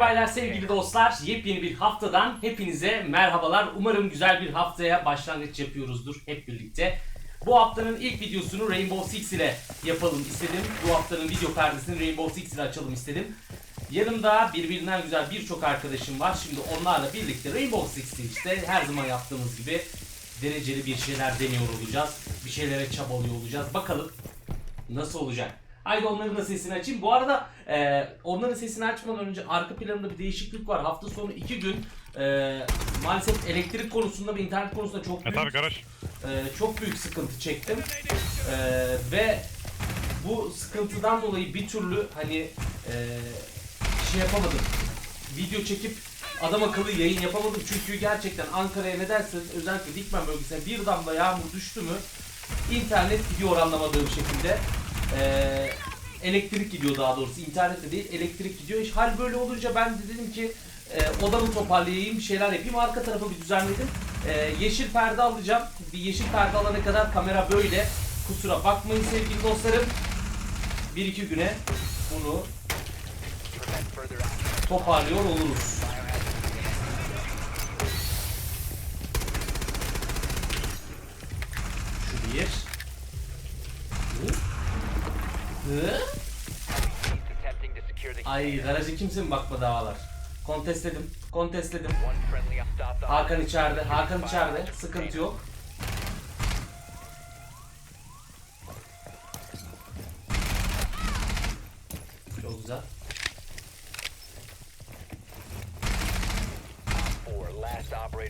Bayanlar ve sevgili dostlar yepyeni bir haftadan hepinize merhabalar. Umarım güzel bir haftaya başlangıç yapıyoruzdur hep birlikte. Bu haftanın ilk videosunu Rainbow Six ile yapalım istedim. Bu haftanın video perdesini Rainbow Six ile açalım istedim. Yanımda birbirinden güzel birçok arkadaşım var. Şimdi onlarla birlikte Rainbow Six'te işte her zaman yaptığımız gibi dereceli bir şeyler deniyor olacağız. Bir şeylere çabalıyor olacağız. Bakalım nasıl olacak? Haydi onların da sesini açayım. Bu arada e, onların sesini açmadan önce arka planında bir değişiklik var. Hafta sonu iki gün e, maalesef elektrik konusunda ve internet konusunda çok E büyük tabi garaj. e, çok büyük sıkıntı çektim. E, ve bu sıkıntıdan dolayı bir türlü hani e, şey yapamadım. Video çekip adam akıllı yayın yapamadım çünkü gerçekten Ankara'ya ne derseniz özellikle Dikmen bölgesine bir damla yağmur düştü mü internet gidiyor anlamadığım şekilde. Ee, elektrik gidiyor daha doğrusu internette değil elektrik gidiyor. İşte hal böyle olunca ben de dedim ki e, odamı toparlayayım bir şeyler yapayım arka tarafı bir düzenledim. E, yeşil perde alacağım. Bir yeşil perde alana kadar kamera böyle. Kusura bakmayın sevgili dostlarım. Bir iki güne bunu toparlıyor oluruz. Şu bir. Hı? Ay garaja kimse mi bakmadı havalar? Kontestledim. Kontestledim. Hakan içeride. Hakan içeride. Sıkıntı yok. Çok güzel.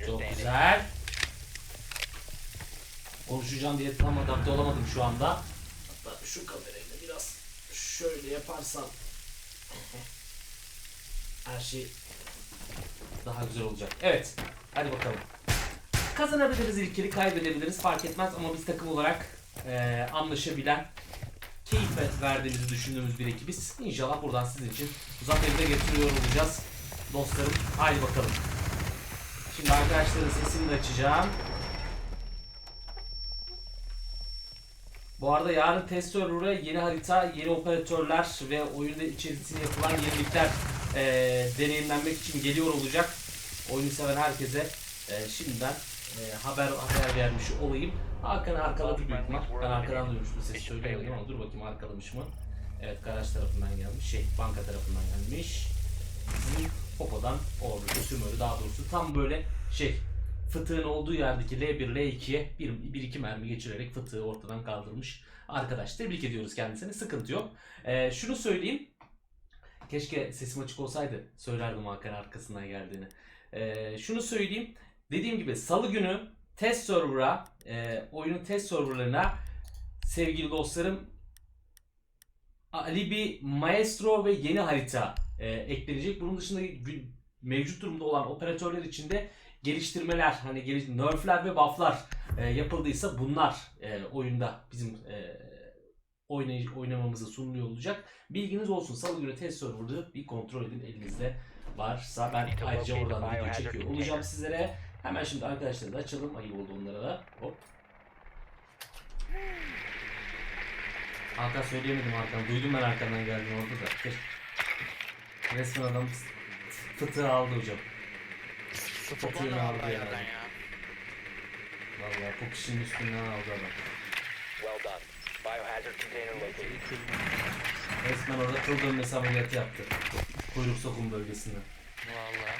Çok güzel. Konuşacağım diye tam adapte olamadım şu anda. Hatta şu kamerayı da biraz şöyle yaparsam her şey daha güzel olacak. Evet. Hadi bakalım. Kazanabiliriz ilkeli, kaybedebiliriz fark etmez ama biz takım olarak eee, anlaşabilen, keyif verdiğimizi düşündüğümüz bir ekibiz. İnşallah buradan sizin için zaferi de getiriyor olacağız. Dostlarım, haydi bakalım. Şimdi arkadaşların sesini de açacağım. Bu arada yarın test server'a yeni harita, yeni operatörler ve oyunda içerisinde yapılan yenilikler eee, deneyimlenmek için geliyor olacak. Oyunu seven herkese eee, şimdiden eee, haber haber vermiş olayım. Hakan arkaladı büyük ihtimal. Ben arkadan duymuştum sesi söylemedim ama dur bakayım arkalamış mı? Evet garaj tarafından gelmiş. Şey banka tarafından gelmiş. Popodan orada tümörü daha doğrusu tam böyle şey fıtığın olduğu yerdeki L1 L2'ye bir, bir iki mermi geçirerek fıtığı ortadan kaldırmış arkadaş. Tebrik ediyoruz kendisini. Sıkıntı yok. Ee, şunu söyleyeyim. Keşke sesim açık olsaydı söylerdim Hakan arkasından geldiğini. Ee, şunu söyleyeyim. Dediğim gibi salı günü test server'a, e, oyunun test serverlarına sevgili dostlarım Alibi, Maestro ve yeni harita e, eklenecek. Bunun dışında mevcut durumda olan operatörler için de geliştirmeler, hani geliş nerfler ve bufflar e, yapıldıysa bunlar e, oyunda bizim e, oynay oynamamıza sunuluyor olacak. Bilginiz olsun. Salı günü test server'ı bir kontrol edin elinizde varsa. Ben ayrıca oradan da video çekiyor olacağım sizlere. Hemen şimdi arkadaşları da açalım. Ayıp oldu onlara da. Hop. Hakan söyleyemedim Hakan. Duydum ben arkandan geldiğini orada da. Resmen adam fıtığı aldı hocam. Fıtığını aldı yani. Vallahi bu kişinin üstünden aldı adam. Well done. Biohazard container located. Resmen orada kıl dönmesi ameliyatı yaptı. Kuyruk sokum bölgesinde. Vallahi.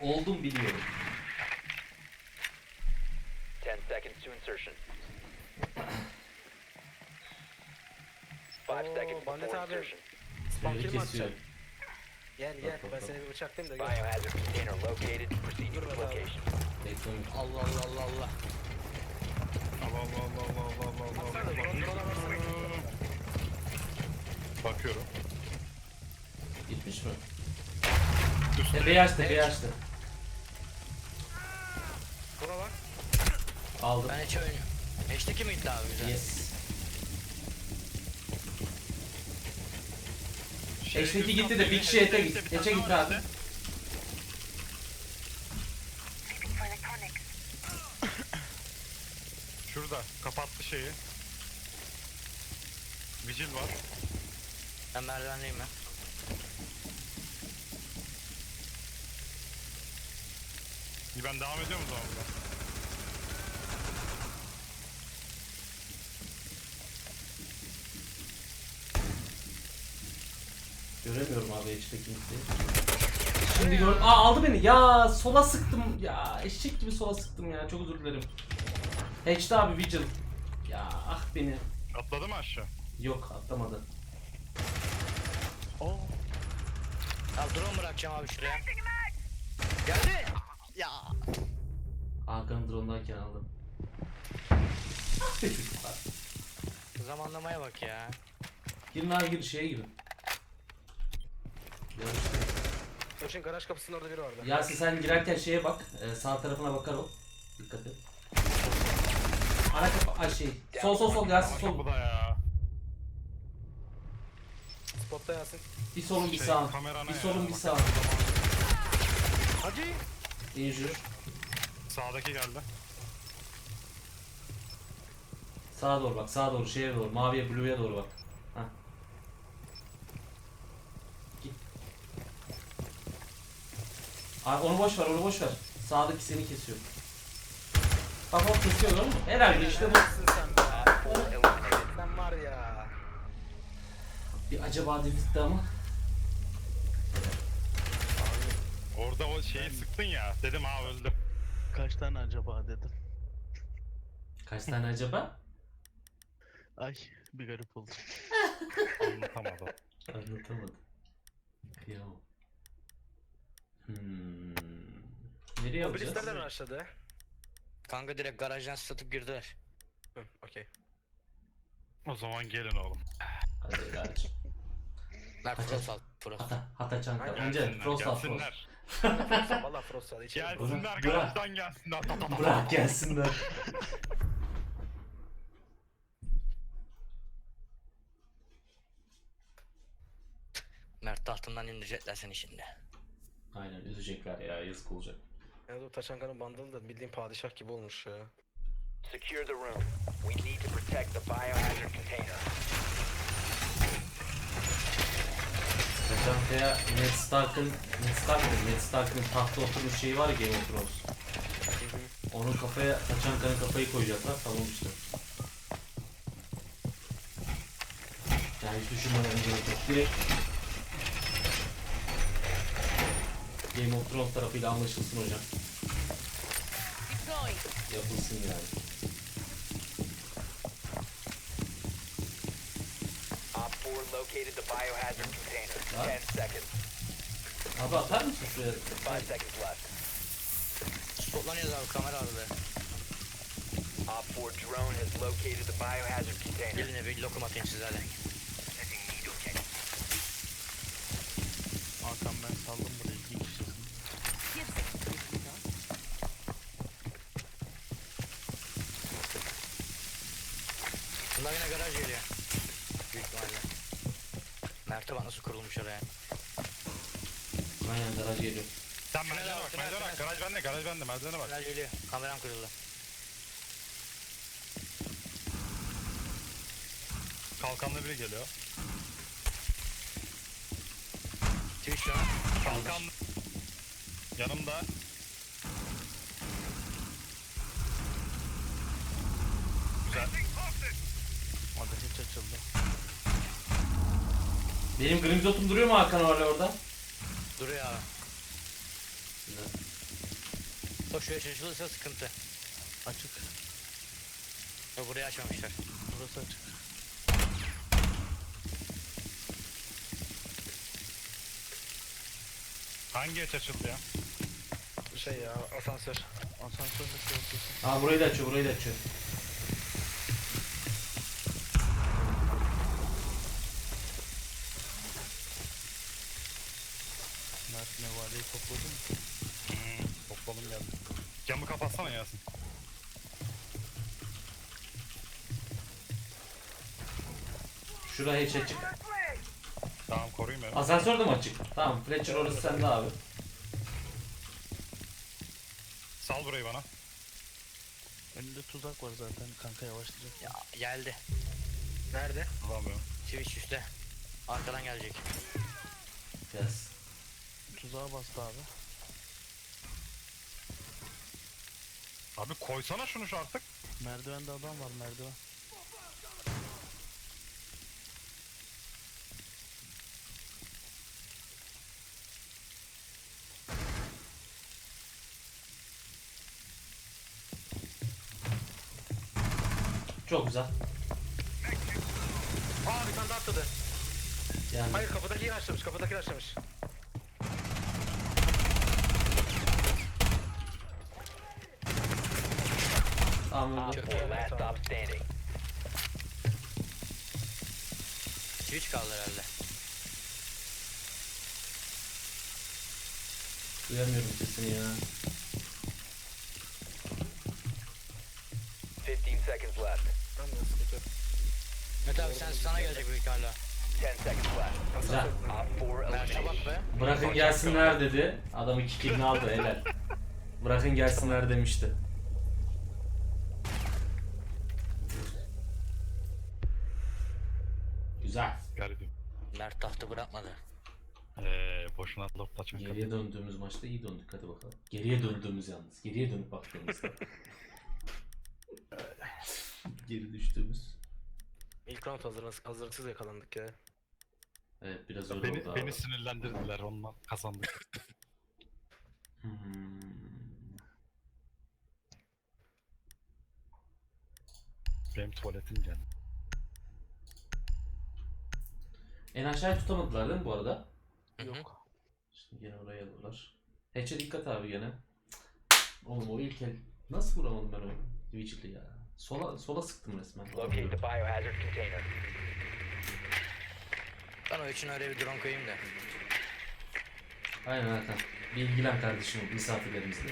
Oldum biliyorum. Ten seconds to insertion. Five Oo, seconds before Bandet abi. insertion. Spam Seni kill mi kesiyor. atacaksın? Gel gel ben seni bir bıçaklayayım da gel. Biohazard container located. Proceed to its location. Bekliyorum. Allah Allah Allah Allah. Allah Allah Allah Allah Allah Allah drone'a baksana. Bakıyorum. Gitmiş mi? Tepeyi açtı, tepeyi açtı. Buna bak. Aldım. Ben hiç oynuyorum. Hashtag'i mi gitti abi güzel? Yes. Eşteki gitti de bir kişi ete git. Ete git abi. Şurada kapattı şeyi. Vigil var. Ben merdivendeyim ben. Ben devam ediyorum o zaman burada. Göremiyorum abi içteki kimseyi. Şimdi gör... Aa aldı beni. Ya sola sıktım. Ya eşek gibi sola sıktım ya. Çok özür dilerim. Hatch'te abi Vigil. Ya ah beni. Atladı mı aşağı? Yok atlamadı. Oo. Ya drone bırakacağım abi şuraya. Geldi. Ya. Hakan'ı drone'dayken aldım. Ah be çocuklar. Zamanlamaya bak ya. Girin abi gir şeye girin. Koçun garaj kapısının orada biri vardı. Yasin sen girerken şeye bak. e, sağ tarafına bakar o. Dikkat et. Ara kapı. Ay şey. Sol sol sol Yasin sol. kapıda ya. Spotta Yasin. Bir solun bir Şey, sağ. kamerana Bir ya, solun bir bak. sağ. Hadi. Injure. Sağdaki geldi. Sağa doğru bak. Sağa doğru şeye doğru. Maviye blue'ya doğru bak. Hah. Git. Abi onu boş ver, onu boş ver. Sağdaki seni kesiyor. Bak o kesiyor değil mi? Herhalde işte bu. Nasılsın sen be? Sen var ya. Bir acaba dedirtti ama. Orada o şeyi sıktın ya. Dedim ha öldü. Kaç tane acaba dedim. Kaç tane acaba? Ay bir garip oldum. Anlatamadım. Anlatamadım. Kıyamam. Hmm. Nereye alacağız? nereden başladı? Kanka direkt garajdan satıp girdiler. Hı, okey. O zaman gelin oğlum. Hadi kardeşim. Mert Kaçar. Frost al. Frost. Hata, hata. Aynen. Önce Gelsinler, Frost al Frost. gelsinler. Frost, Valla Frost var. İçeri. Gelsinler Bırak. garajdan gelsinler. Ta, ta, ta, ta. Bırak gelsinler. Mert tahtından indirecekler seni şimdi. Aynen üzecekler ya yazık olacak. Yani o Taşanka'nın bandalı da bildiğin padişah gibi olmuş ya. Secure the room. We need to protect the biohazard container. Taçanka'ya Ned Stark'ın Ned Stark mı? Ned Stark'ın tahta oturmuş şeyi var ya Game of Thrones. Onun kafaya Taçanka'nın kafayı koyacaklar tamam işte. Yani hiç düşünmeden gerek yok. Direkt Game of Thrones tarafıyla anlaşılsın hocam. Yapılsın yani. Op 4 located the biohazard container. 10 seconds. Abi atar mısın şuraya? 5 seconds left. Spotlanıyoruz abi kamera arada. Op 4 drone has located the biohazard container. Gelin bir lokum atayım size hadi. Hakan ben saldım buraya iki kişisin. Yine garaj geliyor. Büyük ihtimalle. Mert'e nasıl kurulmuş oraya. Aynen garaj geliyor. Sen merdivene bak, merdivene bak. Garaj bende, garaj bende, merdivene bak. Tünel geliyor. Kameram kırıldı. Kalkanlı biri geliyor. Twitch şu an. Kalkanlı. Yanımda. Güzel. Orada hiç açıldı. Benim Grimzot'um duruyor mu Hakan hala orada? Duruyor abi. Güzel. O şuraya çalışılırsa sıkıntı. Açık. O burayı açmamışlar. Burası açık. Hangi aç açıldı ya? Şey ya asansör. Asansörde şey yapıyorsun. Aa burayı da açıyor, burayı da açıyor. Mert nevaleyi topladın mı? Hmm, topladım geldi. Camı kapatsana Yasin. Şura hiç açık. Tamam koruyayım beni. Asansör de mi açık? Tamam, Fletcher orası sende abi. Sal burayı bana. Önünde tuzak var zaten kanka yavaşlayacak. Ya geldi. Nerede? Bulamıyorum. Twitch üstte. Arkadan gelecek. Yes. Tuzağa bastı abi. Abi koysana şunu şu artık. Merdivende adam var merdiven. Çok güzel. Aa bir tane daha atladı. Yani Hayır kapıdaki açlamış kapıdaki açlamış. tamam öldü. 4 last stop standing. Switch kaldı herhalde. Duyamıyorum sesini ya. 15 seconds left. Ben de sıkıntı yok. Mete abi sen sana gelecek büyük ihtimalle. 10 seconds left. Güzel. Op 4 Mert'e bak eliminated. be. Bırakın gelsinler dedi. Adam iki killini aldı helal. Bırakın gelsinler demişti. Güzel. Garibim. Mert tahtı bırakmadı. Eee boşuna laf açmak. Geriye döndüğümüz maçta iyi döndük hadi bakalım. Geriye döndüğümüz yalnız. Geriye dönüp baktığımızda. Geri düştüğümüz. İlk round hazırlıksız, hazırlıksız yakalandık ya. Evet biraz öyle Beni, oldu abi. beni sinirlendirdiler ondan kazandık. Hmm. Benim tuvaletim geldi. En aşağıya tutamadılar değil mi bu arada? Yok. Şimdi gene oraya alırlar. Hatch'e dikkat abi gene. Oğlum o ilk el nasıl vuramadım ben o Vigil'i ya? Sola sola sıktım resmen. Locate the biohazard container. Ben o için oraya bir drone koyayım da. Aynen Hakan. Bir ilgilen kardeşim misafirlerimizle.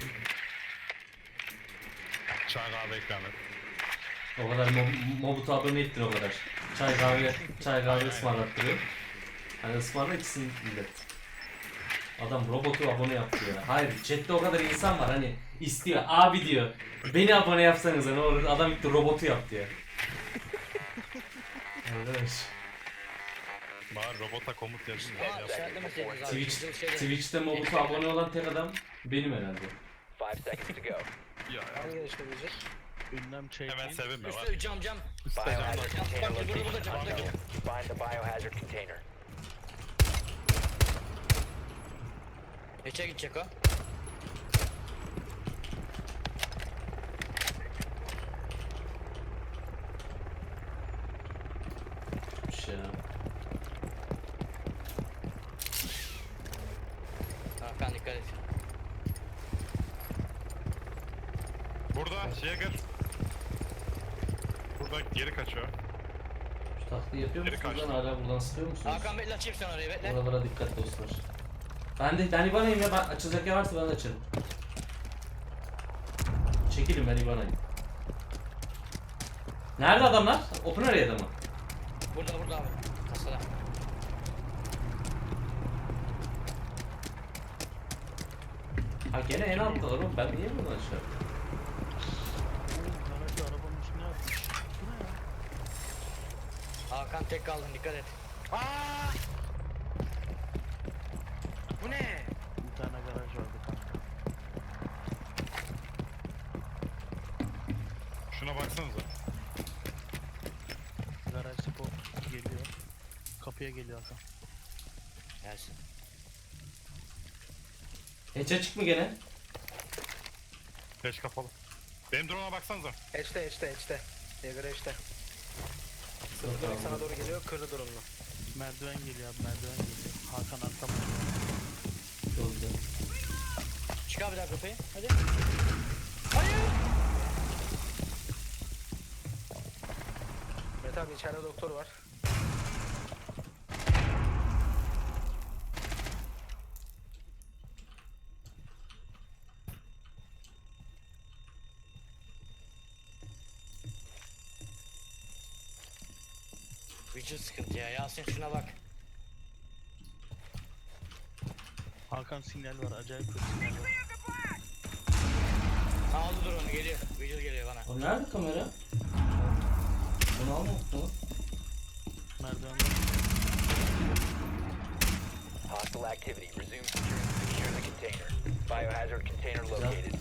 Çay kahve ikram et. O kadar Mob- Mobut'a abone ettin o kadar. Çay kahve, çay kahve ısmarlattırıyor. Hani ısmarla ikisini millet. Adam robotu abone yaptı ya. Hayır chatte o kadar insan var hani istiyor. Abi diyor. Beni abone yapsanız ne olur. Adam gitti robotu yaptı ya. Arkadaş. Bari robota komut yazın. Ama işaretlemeseydiniz abi. Twitch, Twitch'te Mobut'a abone olan tek adam benim herhalde. 5 seconds to go. Ya, Hangi gelişebilecek? Ünlem çekeyim. hemen sevinme var. Üstte cam cam. Biohazard container Bak, burada, burada, location camda unknown. geliyor. Find the biohazard container. Geçe gidecek o. Şey. Hakan dikkat et. Burada Jäger. Burada geri kaçıyor. Şu taklıyı yapıyor Geri musunuz lan kaçtı. hala buradan sıkıyor musunuz? Hakan bekle açayım sen orayı bekle. Oralara dikkat dostlar. Ben de ben İbana'yım ya ben açılacak yer varsa ben açarım. Çekilin ben İbana'yım. Nerede adamlar? Open area'da mı? Burada burada abi. Kasada. Ha gene en alttalar oğlum ben niye buradan aşağı? Oo, garajı arabanın üstüne atmış. Bu ne ya? Hakan tek kaldın dikkat et. Aa! Bu ne? Bir tane garaj vardı kanka. Şuna baksanıza. Garaj spot geliyor. Kapıya geliyor Hakan. Gelsin. Hiç açık mı gene? Peş kapalı. Benim drone'a baksanıza. Edge'de. Jäger Edge'de. Yok Sırtı abi. sana doğru geliyor kırdı drone'unu. Merdiven geliyor abi merdiven geliyor. Hakan arkamda. Çok güzel. Çıkar bir daha kapıyı. Hadi. Mete abi içeride doktor var. Vücut sıkıntı ya. Yasin şuna bak. Hakan sinyal var acayip kötü sinyal var. Aldı dur onu geliyor. Vücut geliyor bana. O nerede kamera? Bunu almadık mı? Merdivende. Hostile activity. Resume securing. Secure the container. Biohazard container located.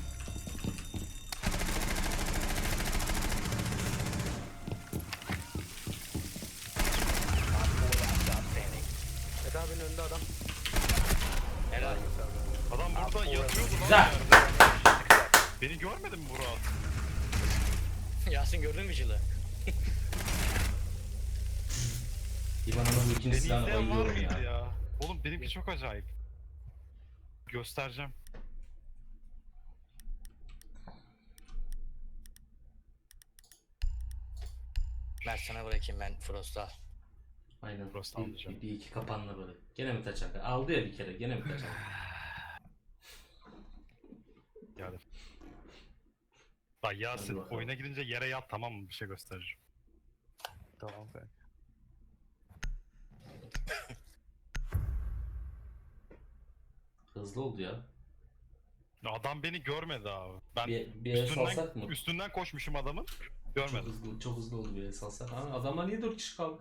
yatıyordu lan. Güzel. Beni görmedin mi Murat? Yasin gördün mü Jill'ı? İvan'ın bu ikinci Beni silahına izleyen var bayılıyorum mıydı ya. ya? Oğlum benimki çok acayip. Göstereceğim. Mert sana bırakayım ben Frost'u al. Aynen. Burası Bir, almayacağım. bir, bir iki kapanla böyle. Gene mi taçak? Aldı ya bir kere. Gene mi taçak? Yani. Bak Yasin bakalım. oyuna girince yere yat tamam mı? Bir şey göstereceğim. Tamam kanka. Hızlı oldu ya. Adam beni görmedi abi. Ben Bir, bir el üstünden, salsak mı? üstünden koşmuşum adamın. Çok Görmedim. hızlı, çok hızlı oldu bir el salsak. Ha, adamlar niye 4 kişi kaldı?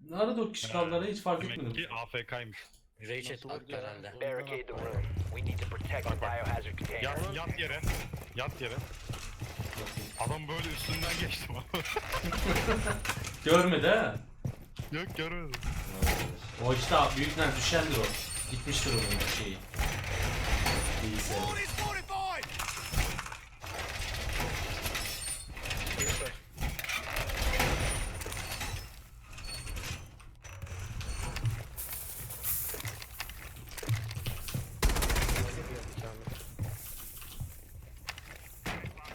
Ne ara 4 kişi kaldılar hiç fark Demek etmedim. ki AFK'ymış. Rage herhalde. Barricade the room. We need to protect the biohazard container. Yat, yat yere. Yat yere. Adam böyle üstünden geçti bana. Görmedi ha. Yok görmedim. O işte abi, büyükten düşendir o. Gitmiştir onun şeyi. Bilgisayarı.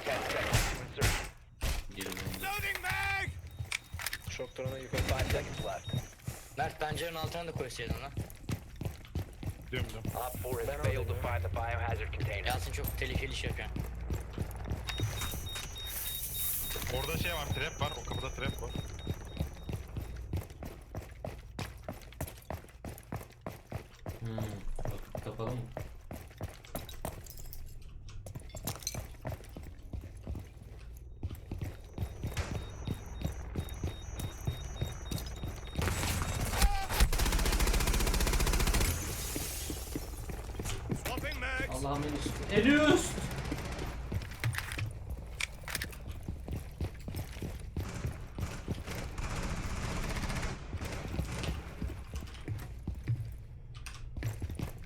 Ten seconds to insertion. Geri döndü. Şok drone yukarı. Five seconds left. Mert pencerenin koysaydın lan. Diyorum diyorum. Op 4 has Ben failed to find the biohazard container. Yasin çok tehlikeli iş yapıyor. Orada şey var trap var. O kapıda trap var. Hmm. Bak, kapalı mı? Allah'ım en üst. En üst!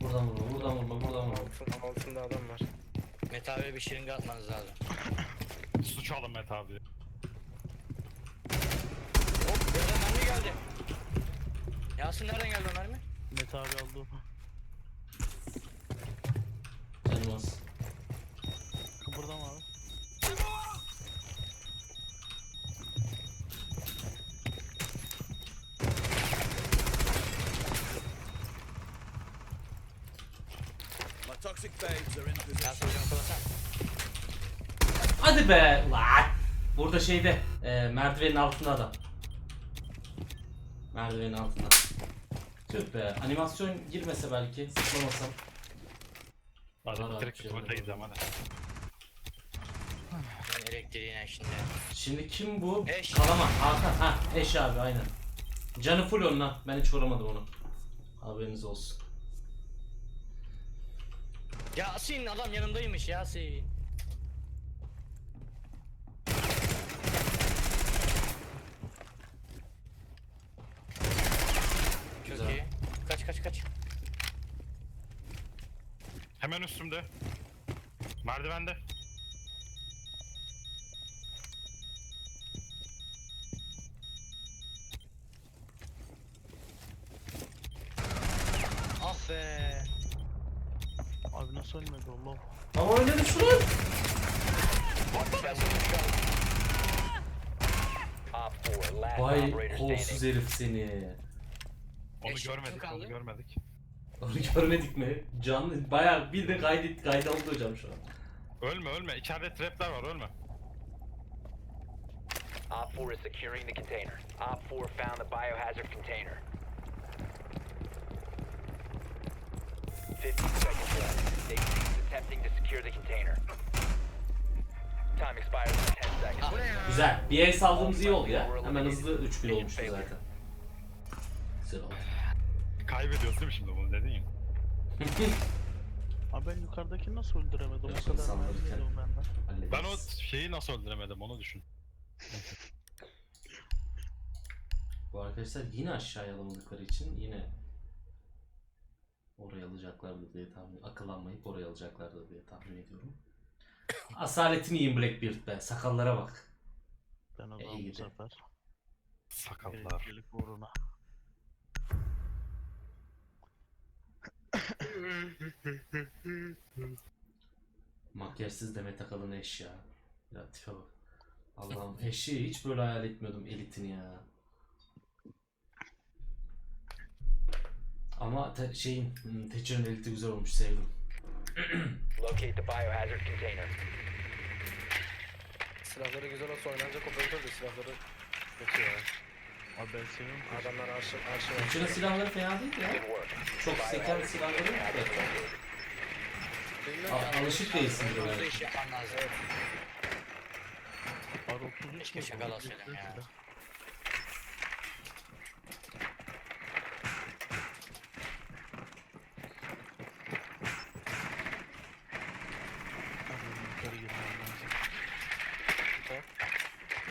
Buradan vurma, buradan vurma, buradan vurma. Altında, altında adam var. Mete abiye bir şırınga atmanız lazım. Suç alın Met abi. Hop buradan mermi geldi. Yasin nereden geldi o mermi? Mete abi aldı Hadi be! Lan! Burada şeyde, e, merdivenin altında adam. Merdivenin altında. Tüh be, animasyon girmese belki, sıklamasam. Abi, direkt şey hadi. Ben elektriğine şimdi. Şimdi kim bu? Eş. Kalaman, Hakan. Ha, eş abi aynen. Canı full onun ha. Ben hiç vuramadım onu. Haberiniz olsun. Yasin adam yanımdaymış Yasin. Çok iyi. Kaç kaç kaç. Hemen üstümde. Merdivende. Ah be. Abi nasıl ölmedi Allah. Ama öyle mi şunu? Op 4, last Vay kolsuz herif seni. Onu görmedik, onu görmedik. Onu görmedik mi? Canlı bayağı bir de kaydet kayda oldu hocam şu an. Ölme ölme. İçeride trapler var ölme. Op 4 is securing the container. Op 4 found the biohazard container. 50 seconds left. They ceased attempting to secure the container. Time expires in 10 seconds. Güzel. Bir el saldığımız iyi oldu ya. Hemen hızlı 3-1 olmuştu zaten. Güzel oldu. Kaybediyoruz değil mi şimdi bunu dedin ya? Abi ben yukarıdakini nasıl öldüremedim? Yok, O kadar mermi o benden. Hallederiz. Ben o şeyi nasıl öldüremedim onu düşün. Bu arkadaşlar yine aşağıya alamadıkları için yine Oraya alacaklardı diye tahmin Akıllanmayıp oraya alacaklardı diye tahmin ediyorum. Asaletini yiyin Blackbeard be. Sakallara bak. Ben o İyi zaman bu sefer Sakallar. birincilik uğruna. Makyajsız Demet Akalın eş ya. Ya tipe bak. Allah'ım eşi hiç böyle hayal etmiyordum elitini ya. Ama te- şeyin hmm, Thatcher'ın eliti güzel olmuş sevdim. Locate the biohazard container. Silahları güzel olsa oynanacak operatör de silahları kötü ya. Abi ben seviyorum. Adamlar arşı arşı Thatcher'ın silahları fena değil ya. Çok seken silahları yok da. Bilmiyorum A- ki, alışık değilsin böyle. iş yapman lazım. R33 Keşke şaka ya. Abi yukarı girmem lazım.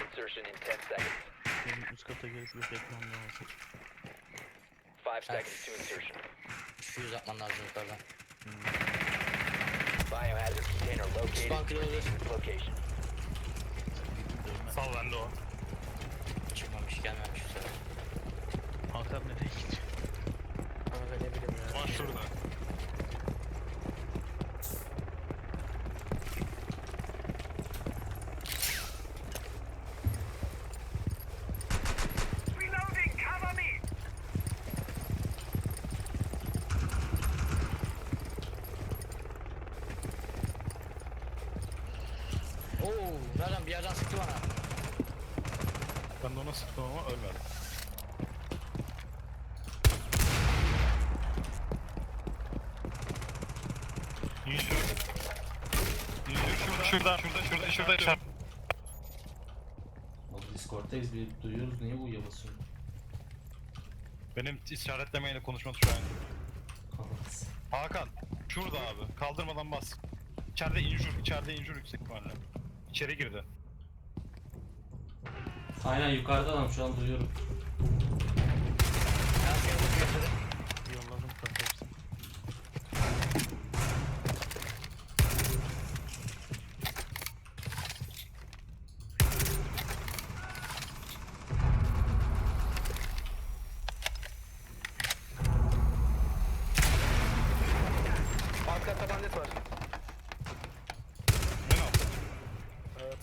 Insertion in 10 seconds. Benim üst kata gelip yok etmem lazım. 5 seconds to insertion. Fuse atman lazım yukarıdan. Biohazard container located. Spawn closer. Location. Dövme. Sal bende o. Çıkmamış gelmemiş bu sefer. Hakan nereye gidiyor? Kanka ne bileyim ya. Lan şurada. Oo, nereden bir yerden sıktı bana. Ben de ona sıktım ama ölmedim. Yüzü. Yüzü şurada. Şurada. Şurada. Şurada. Şurada. Şurada. Oğlum Discord'tayız bir duyuyoruz niye bu basıyor? Benim işaretlemeyle konuşma tuşu aynı. Kapat. Hakan. Şurada abi. Kaldırmadan bas. İçeride injur. içeride injur yüksek ihtimalle. İçeri girdi. Aynen yukarıda adam şu an duyuyorum. Her şey bu kötü. Yolladım kanka hepsini. Alt katta bandit var. En alt. Evet.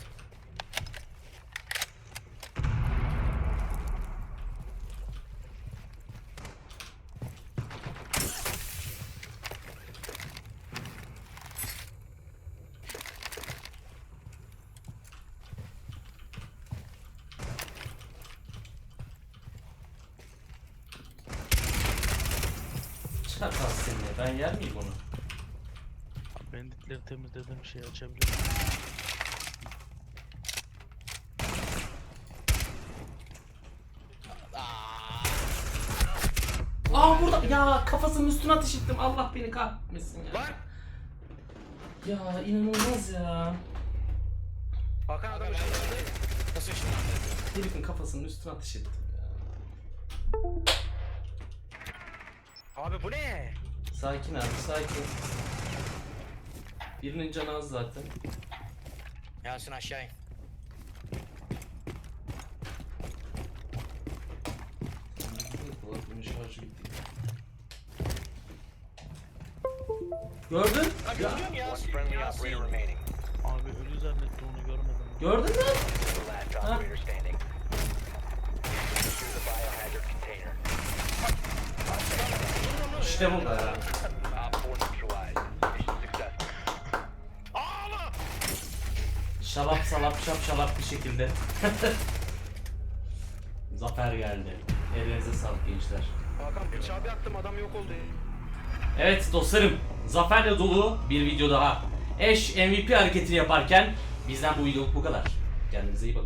Çıkar seni ben yer miyim onu? Banditleri temizledim şey açabilirim. Aa, Aa burada ya kafasının üstüne ateş ettim Allah beni kahretmesin ya. Lan! Ya inanılmaz ya. Hakan adam ışınlandı. nasıl ışınlandı? Herifin kafasının üstüne ateş ettim Sakin abi sakin. Birinin canı az zaten. Yasin aşağı in. Şarjı. Gördün? Ha Ya, gördün One Yasin. friendly Yasin. operator remaining. Abi ölü zannetti onu görmedim. gördün mü? The last operator standing. Secure the biohazard container. İşte bu be. Op 4 neutralized. Mission successful. Şalap salap şap şalap bir şekilde. Zafer geldi. Ellerinize sağlık gençler. Hakan bıçağı bir attım adam yok oldu. Evet dostlarım, zaferle dolu bir video daha. Eş MVP hareketini yaparken bizden bu videoluk bu kadar. Kendinize iyi bakın.